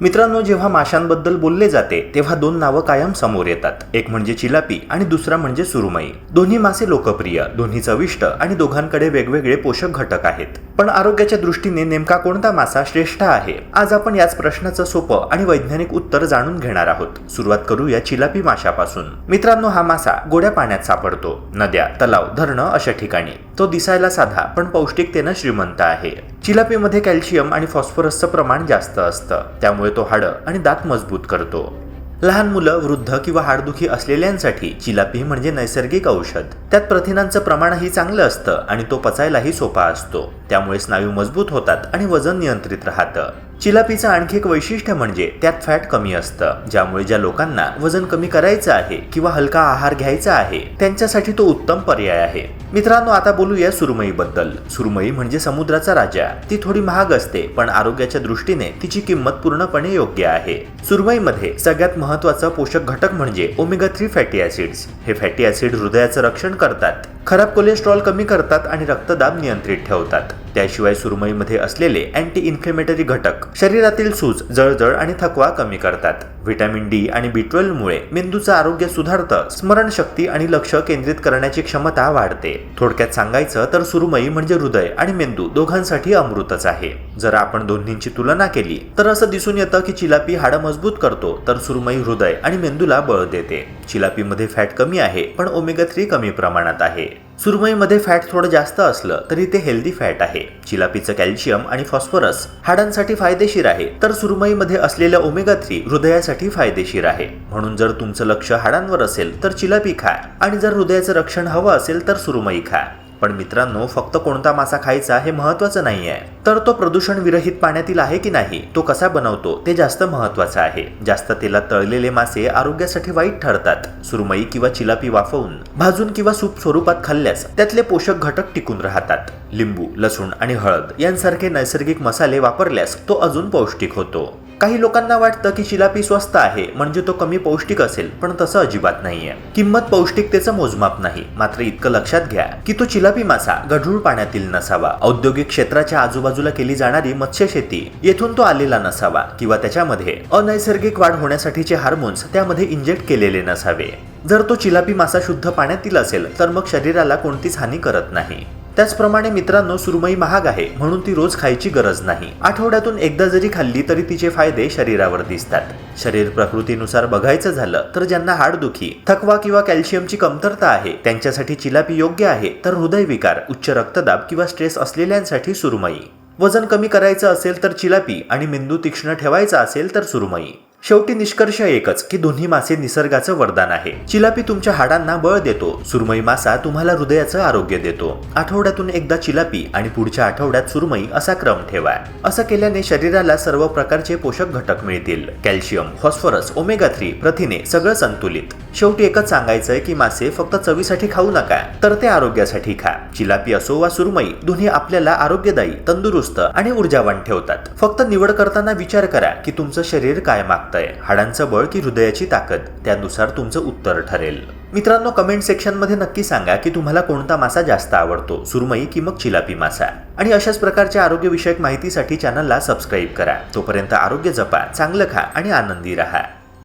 मित्रांनो जेव्हा माशांबद्दल बोलले जाते तेव्हा दोन नावं कायम समोर येतात. एक म्हणजे चिलापी आणि दुसरा म्हणजे सुरुमई. दोन्ही मासे लोकप्रिय दोन्ही चविष्ट आणि दोघांकडे वेगवेगळे पोषक घटक आहेत. पण आरोग्याच्या दृष्टीने नेमका कोणता मासा श्रेष्ठ आहे? आज आपण याच प्रश्नाचं सोपं आणि वैज्ञानिक उत्तर जाणून घेणार आहोत. सुरुवात करूया चिलापी माशापासून. मित्रांनो हा मासा गोड्या पाण्यात सापडतो. नद्या तलाव धरणं अशा ठिकाणी. तो दिसायला साधा पण पौष्टिकतेनं श्रीमंत आहे. चिलापीमध्ये कॅल्शियम आणि फॉस्फरसचं प्रमाण जास्त असतं. त्यामुळे तो हाडं आणि दात मजबूत करतो. लहान मुलं वृद्ध किंवा हाडदुखी असलेल्यांसाठी चिलापी म्हणजे नैसर्गिक औषध. त्यात प्रथिनांचं प्रमाणही चांगलं असतं आणि तो पचायलाही सोपा असतो. त्यामुळे स्नायू मजबूत होतात आणि वजन नियंत्रित राहतं. चिलापीचं आणखी एक वैशिष्ट्य म्हणजे त्यात फॅट कमी असतं ज्यामुळे ज्या लोकांना वजन कमी करायचं आहे किंवा हलका आहार घ्यायचा आहे त्यांच्यासाठी तो उत्तम पर्याय आहे. मित्रांनो आता बोलूया सुरमईबद्दल. सुरमई म्हणजे समुद्राचा राजा. ती थोडी महाग असते पण आरोग्याच्या दृष्टीने तिची किंमत पूर्णपणे योग्य आहे. सुरमईमध्ये सगळ्यात महत्त्वाचा पोषक घटक म्हणजे ओमेगा थ्री फॅटी ऍसिड्स हे फॅटी ऍसिड हृदयाचं रक्षण करतात खराब कोलेस्ट्रॉल कमी करतात आणि रक्तदाब नियंत्रित ठेवतात. त्याशिवाय सुरमईमध्ये असलेले अँटी इन्फ्लेमेटरी घटक शरीरातील सूज जळजळ आणि थकवा कमी करतात. व्हिटॅमिन डी आणि बी मुळे मेंदूचं आरोग्य सुधारतं स्मरणशक्ती आणि लक्ष केंद्रित करण्याची क्षमता वाढते. थोडक्यात सांगायचं तर सुरमई म्हणजे हृदय आणि मेंदू दोघांसाठी अमृतच आहे. जर आपण दोन्हींची तुलना केली तर असं दिसून येतं की चिलापी हाडं मजबूत करतो तर सुरमई हृदय आणि मेंदूला बळ देते. चिलापीमध्ये फॅट कमी आहे पण ओमेगा थ्री कमी प्रमाणात आहे. सुरमईमध्ये फॅट थोडं जास्त असलं तरी ते हेल्दी फॅट आहे. चिलापीचं कॅल्शियम आणि फॉस्फरस हाडांसाठी फायदेशीर आहे. तर सुरमईमध्ये असलेल्या ओमेगा थ्री हृदयासाठी फायदेशीर आहे. म्हणून जर तुमचं लक्ष हाडांवर असेल तर चिलापी खा आणि जर हृदयाचं रक्षण हवं असेल तर सुरमई खा. पण मित्रांनो फक्त कोणता मासा खायचा हे महत्वाचं नाही आहे तर तो प्रदूषण विरहित पाण्यातील आहे की नाही? तो कसा बनवतो ते जास्त महत्वाचं आहे. जास्त तेलात तळलेले मासे आरोग्यासाठी वाईट ठरतात. सुरमई किंवा चिलापी वाफवून भाजून किंवा सूप स्वरूपात खाल्ल्यास त्यातले पोषक घटक टिकून राहतात. लिंबू लसूण आणि हळद यांसारखे नैसर्गिक मसाले वापरल्यास तो अजून पौष्टिक होतो. काही लोकांना वाटतं की चिलापी स्वस्त आहे म्हणजे तो कमी पौष्टिक असेल पण तसं अजिबात नाहीये. किंमत पौष्टिकतेचं मोजमाप नाही मात्र इतकं लक्षात घ्या की तो चिलापी मासा गढूळ पाण्यातील नसावा. औद्योगिक क्षेत्राच्या आजूबाजूला केली जाणारी मत्स्यशेती येथून तो आलेला नसावा किंवा त्याच्यामध्ये अनैसर्गिक वाढ होण्यासाठीचे हार्मोन्स त्यामध्ये इंजेक्ट केलेले नसावे. जर तो चिलापी मासा शुद्ध पाण्यातील असेल तर मग शरीराला कोणतीच हानी करत नाही. त्याचप्रमाणे मित्रांनो सुरमई महाग आहे म्हणून ती रोज खायची गरज नाही. आठवड्यातून एकदा जरी खाल्ली तरी तिचे फायदे शरीरावर दिसतात. शरीर प्रकृतीनुसार बघायचं झालं तर ज्यांना हाडदुखी थकवा किंवा कॅल्शियमची कमतरता आहे त्यांच्यासाठी चिलापी योग्य आहे तर हृदयविकार उच्च रक्तदाब किंवा स्ट्रेस असलेल्यांसाठी सुरमई. वजन कमी करायचं असेल तर चिलापी आणि मेंदू तीक्ष्ण ठेवायचा असेल तर सुरमई. शेवटी निष्कर्ष एकच की दोन्ही मासे निसर्गाचं वरदान आहे. चिलापी तुमच्या हाडांना बळ देतो. सुरमई मासा तुम्हाला हृदयाचं आरोग्य देतो. आठवड्यातून एकदा चिलापी आणि पुढच्या आठवड्यात सुरमई असा क्रम ठेवा. असं केल्याने शरीराला सर्व प्रकारचे पोषक घटक मिळतील. कॅल्शियम फॉस्फरस ओमेगा थ्री प्रथिने सगळं संतुलित. शेवटी एकच सांगायचंय की मासे फक्त चवीसाठी खाऊ नका तर ते आरोग्यासाठी खा. चिलापी असो वा सुरमई दोन्ही आपल्याला आरोग्यदायी तंदुरुस्त आणि ऊर्जावान ठेवतात. फक्त निवड करताना विचार करा की तुमचं शरीर काय लागतंय. हाडांचं बळ की हृदयाची ताकद? त्यानुसार तुमचं उत्तर ठरेल. मित्रांनो कमेंट सेक्शनमध्ये नक्की सांगा की तुम्हाला कोणता मासा जास्त आवडतो? सुरमई की मग चिलापी मासा? आणि अशाच प्रकारच्या आरोग्यविषयक माहितीसाठी चॅनलला सबस्क्राईब करा. तोपर्यंत आरोग्य जपा चांगलं खा आणि आनंदी राहा.